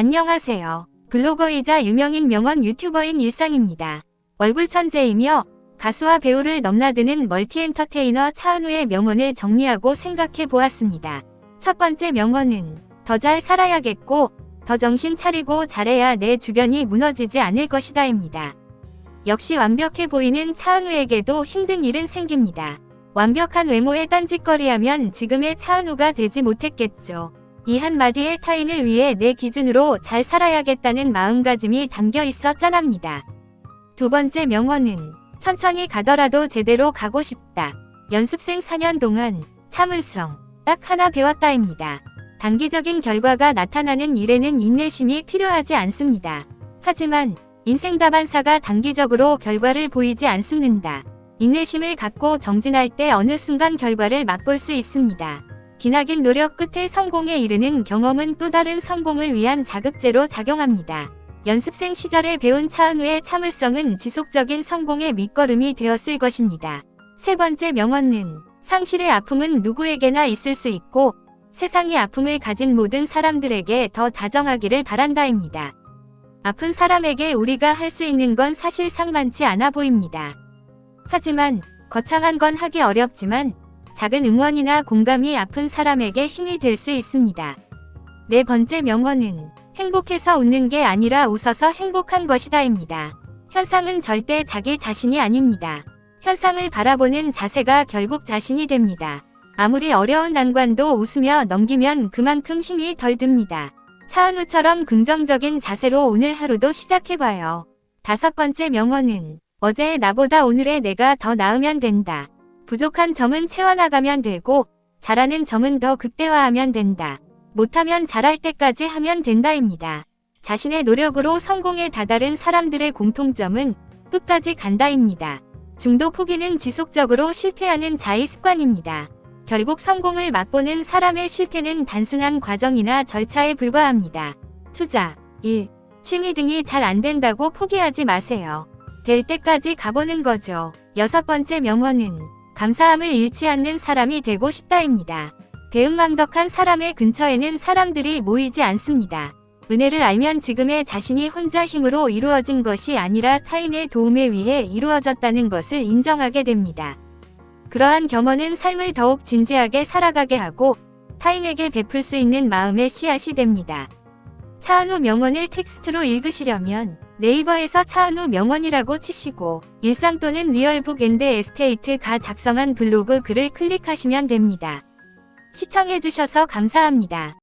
안녕하세요. 블로거이자 유명인 명언 유튜버인 일상입니다. 얼굴 천재이며 가수와 배우를 넘나드는 멀티엔터테이너 차은우의 명언을 정리하고 생각해 보았습니다. 첫 번째 명언은 더 잘 살아야겠고 더 정신 차리고 잘해야 내 주변이 무너지지 않을 것이다입니다. 역시 완벽해 보이는 차은우에게도 힘든 일은 생깁니다. 완벽한 외모에 딴짓거리하면 지금의 차은우가 되지 못했겠죠. 이 한마디의 타인을 위해 내 기준으로 잘 살아야겠다는 마음가짐이 담겨 있어 짠합니다. 두 번째 명언은 천천히 가더라도 제대로 가고 싶다. 연습생 4년 동안 참을성 딱 하나 배웠다입니다. 단기적인 결과가 나타나는 일에는 인내심이 필요하지 않습니다. 하지만 인생 다반사가 단기적으로 결과를 보이지 않습니다. 인내심을 갖고 정진할 때 어느 순간 결과를 맛볼 수 있습니다. 기나긴 노력 끝에 성공에 이르는 경험은 또 다른 성공을 위한 자극제로 작용합니다. 연습생 시절에 배운 차은우의 참을성은 지속적인 성공의 밑거름이 되었을 것입니다. 세 번째 명언은 상실의 아픔은 누구에게나 있을 수 있고 세상이 아픔을 가진 모든 사람들에게 더 다정하기를 바란다입니다. 아픈 사람에게 우리가 할 수 있는 건 사실상 많지 않아 보입니다. 하지만 거창한 건 하기 어렵지만 작은 응원이나 공감이 아픈 사람에게 힘이 될 수 있습니다. 네 번째 명언은 행복해서 웃는 게 아니라 웃어서 행복한 것이다입니다. 현상은 절대 자기 자신이 아닙니다. 현상을 바라보는 자세가 결국 자신이 됩니다. 아무리 어려운 난관도 웃으며 넘기면 그만큼 힘이 덜 듭니다. 차은우처럼 긍정적인 자세로 오늘 하루도 시작해봐요. 다섯 번째 명언은 어제의 나보다 오늘의 내가 더 나으면 된다. 부족한 점은 채워나가면 되고 잘하는 점은 더 극대화하면 된다. 못하면 잘할 때까지 하면 된다입니다. 자신의 노력으로 성공에 다다른 사람들의 공통점은 끝까지 간다입니다. 중도 포기는 지속적으로 실패하는 자의 습관입니다. 결국 성공을 맛보는 사람의 실패는 단순한 과정이나 절차에 불과합니다. 투자, 일, 취미 등이 잘 안 된다고 포기하지 마세요. 될 때까지 가보는 거죠. 여섯 번째 명언은 감사함을 잃지 않는 사람이 되고 싶다입니다. 배은망덕한 사람의 근처에는 사람들이 모이지 않습니다. 은혜를 알면 지금의 자신이 혼자 힘으로 이루어진 것이 아니라 타인의 도움에 의해 이루어졌다는 것을 인정하게 됩니다. 그러한 겸허는 삶을 더욱 진지하게 살아가게 하고 타인에게 베풀 수 있는 마음의 씨앗이 됩니다. 차은우 명언을 텍스트로 읽으시려면 네이버에서 차은우 명언이라고 치시고 일상 또는 리얼북 앤드 에스테이트가 작성한 블로그 글을 클릭하시면 됩니다. 시청해주셔서 감사합니다.